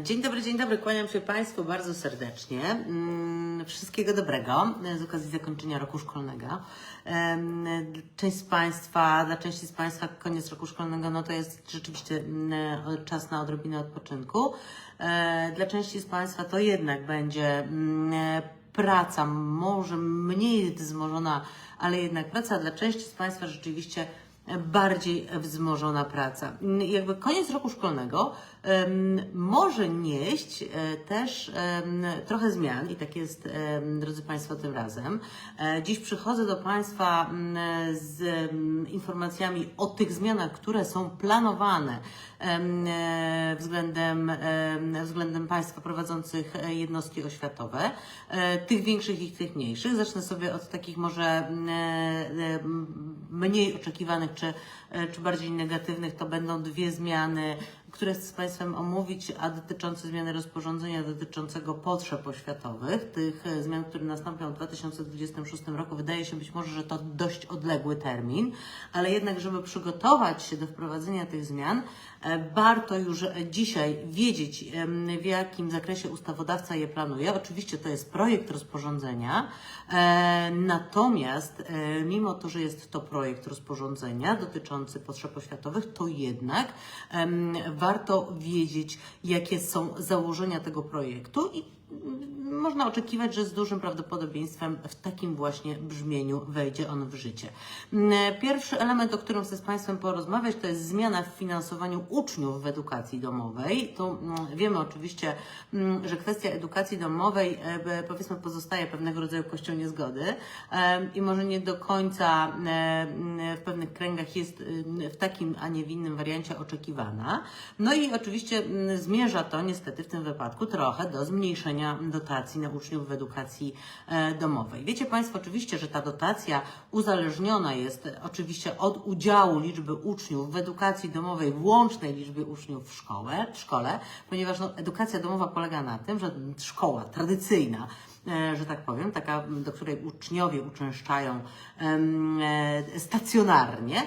Dzień dobry, dzień dobry, kłaniam się Państwu bardzo serdecznie. Mm, Wszystkiego dobrego e, z okazji zakończenia roku szkolnego. Część z Państwa, dla części z Państwa koniec roku szkolnego no to jest rzeczywiście mm, e, czas na odrobinę odpoczynku. E, Dla części z Państwa to jednak będzie mm, praca, może mniej wzmożona, ale jednak praca. Dla części z Państwa rzeczywiście bardziej wzmożona praca. Jakby koniec roku szkolnego może nieść e, też trochę zmian i tak jest, drodzy Państwo, tym razem. E, Dziś przychodzę do Państwa m, z informacjami o tych zmianach, które są planowane e, względem, em, względem Państwa prowadzących e, jednostki oświatowe, e, tych większych i tych mniejszych. Zacznę sobie od takich może e, mniej oczekiwanych czy, czy bardziej negatywnych. To będą dwie zmiany, które chcę z Państwem omówić, a dotyczące zmiany rozporządzenia dotyczącego potrzeb oświatowych, tych e, zmian, które nastąpią w 2026 roku. Wydaje się być może, że to dość odległy termin, ale jednak, żeby przygotować się do wprowadzenia tych zmian, e, warto już dzisiaj wiedzieć, w jakim zakresie ustawodawca je planuje. Oczywiście to jest projekt rozporządzenia, e, natomiast mimo to, że jest to projekt rozporządzenia dotyczący potrzeb oświatowych, to jednak warto wiedzieć, jakie są założenia tego projektu i można oczekiwać, że z dużym prawdopodobieństwem w takim właśnie brzmieniu wejdzie on w życie. Mm, Pierwszy element, o którym chcę z Państwem porozmawiać, to jest zmiana w finansowaniu uczniów w edukacji domowej. Tu mm, wiemy oczywiście, mm, że kwestia edukacji domowej e, powiedzmy pozostaje pewnego rodzaju kością niezgody e, i może nie do końca e, w pewnych kręgach jest w takim, a nie w innym wariancie oczekiwana. No i oczywiście zmierza to niestety w tym wypadku trochę do zmniejszenia dotacji na uczniów w edukacji e, domowej. Wiecie Państwo oczywiście, że ta dotacja uzależniona jest oczywiście od udziału liczby uczniów w edukacji domowej, włącznej liczby uczniów w szkole, w szkole ponieważ no, edukacja domowa polega na tym, że szkoła tradycyjna że tak powiem, taka, do której uczniowie uczęszczają e, stacjonarnie,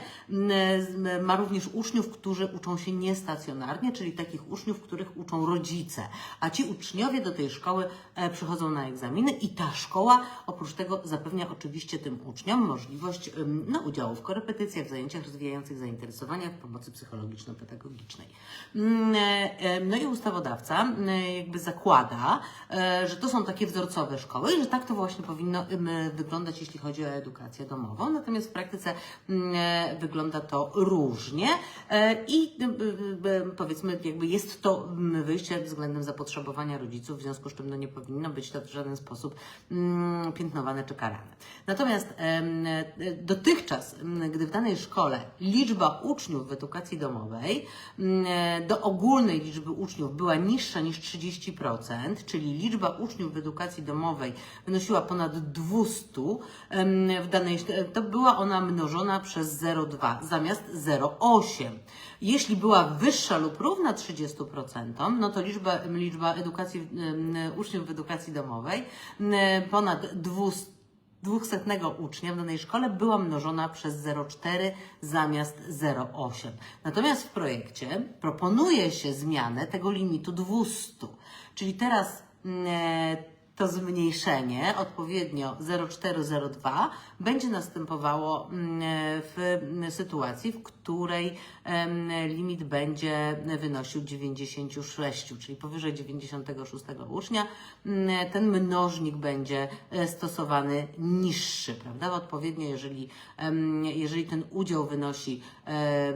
z- ma również uczniów, którzy uczą się niestacjonarnie, czyli takich uczniów, których uczą rodzice. A ci uczniowie do tej szkoły e, przychodzą na egzaminy i ta szkoła oprócz tego zapewnia oczywiście tym uczniom możliwość no, udziału w korepetycjach, w zajęciach rozwijających zainteresowania, w pomocy psychologiczno-pedagogicznej. E, e, No i ustawodawca jakby zakłada, e, że to są takie wzorcowe szkoły i że tak to właśnie powinno wyglądać, jeśli chodzi o edukację domową. Natomiast w praktyce mm, e, wygląda to różnie e, i em, powiedzmy jakby jest to mm, wyjście względem zapotrzebowania rodziców, w związku z czym no, nie powinno być to w żaden sposób mm, piętnowane czy karane. Natomiast e, dotychczas, gdy w danej szkole liczba uczniów w edukacji domowej e, do ogólnej liczby uczniów była niższa niż 30%, czyli liczba uczniów w edukacji domowej wynosiła ponad 200 em, w danej, to była ona mnożona przez 0,2 zamiast 0,8. Jeśli była wyższa lub równa 30%, no to liczba, liczba edukacji, uczniów w edukacji domowej ponad 200 dwusetnego ucznia w danej szkole była mnożona przez 0,4 zamiast 0,8. Natomiast w projekcie proponuje się zmianę tego limitu 200. Czyli teraz to zmniejszenie, odpowiednio 0,4-0,2, będzie następowało mm, w mm, sytuacji, w której limit będzie wynosił 96, czyli powyżej 96 ucznia, mm, ten mnożnik będzie e, stosowany niższy, prawda? Odpowiednio, jeżeli, jeżeli ten udział wynosi,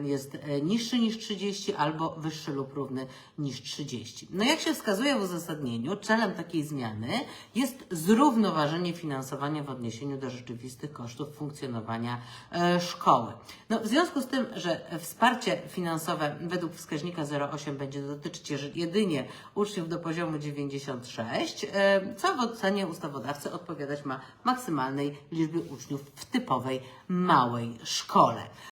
jest e, niższy niż 30 albo wyższy lub równy niż 30. No jak się wskazuje w uzasadnieniu, celem takiej zmiany jest zrównoważenie finansowania w odniesieniu do rzeczywistych kosztów funkcjonowania e, szkoły. No, w związku z tym, że wsparcie finansowe według wskaźnika 0,8 będzie dotyczyć jedynie uczniów do poziomu 96, e, co w ocenie ustawodawcy odpowiadać ma maksymalnej liczbie uczniów w typowej małej szkole.